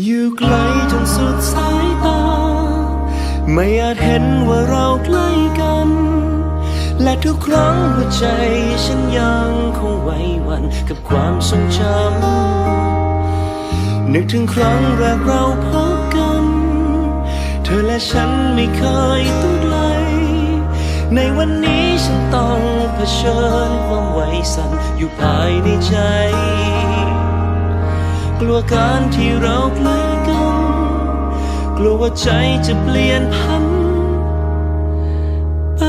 อยู่ไกลจนสุดสายตา ไม่อาจเห็นว่าเราใกล้กัน และทุกครั้งหัวใจฉันยังคงไวหวันกับความทรงจำนึกถึงครั้งแรกเราพบกัน เธอและฉันไม่เคยต้องไกล ในวันนี้ฉันต้องเผชิญความไหวสั่นอยู่ภายในใจ กลัวการที่เราใกล้กัน กลัวว่าใจจะเปลี่ยนพันไป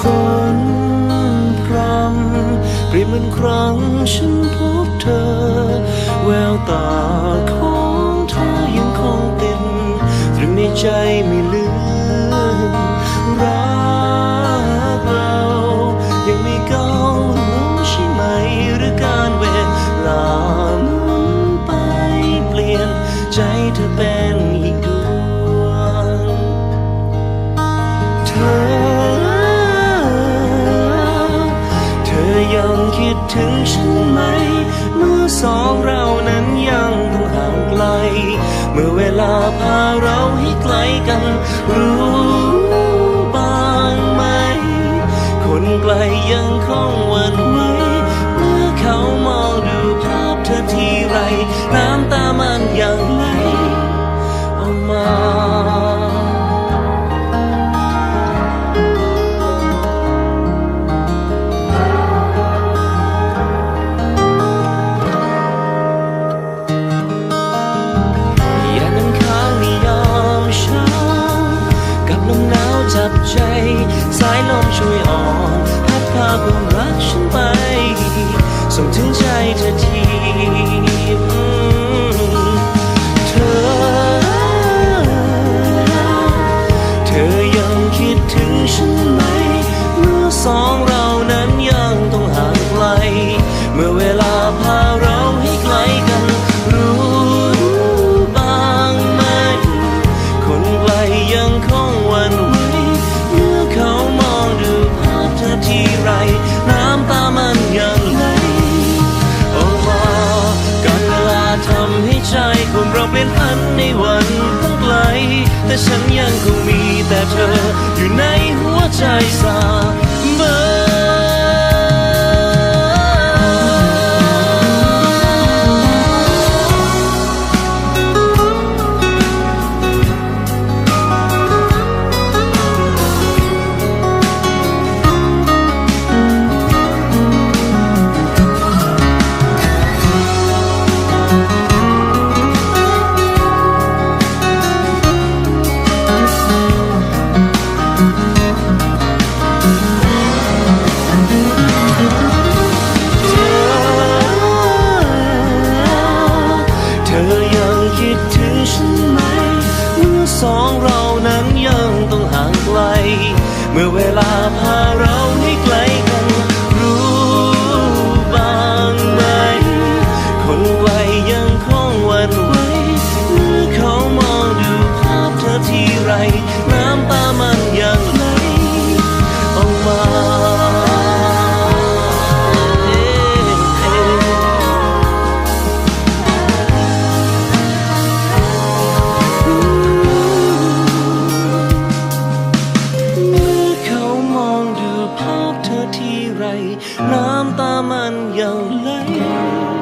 ฝนพรำปรียบเหมือนครั้งฉันพบเธอ แววตาของเธอยังคงติดตรึงในใจไม่ลืมรักเรายังไม่ก้าวลงใช่ไหมหรือการเวลาหมุนไปเปลี่ยนใจเธอเป็นอีกดวงเธอ เธอยังคิดถึงฉันไหมเมื่อ สองเรานั้นยังต้องห่างไกล เมื่อเวลาพาเราให้ไกลกัน รู้บ้างไหม คนไกลยังคง ส่งถึงใจเธอทีอืมเธอ เธอยังคิดถึงฉันไหมเมื่อสอง ใจของเราเปลี่ยนพันในวันตั้งไกล แต่ฉันยังคงมีแต่เธออยู่ในหัวใจสาางไกล เมื่อเวลาพาเรา ทีไร น้ำตามันยังไหล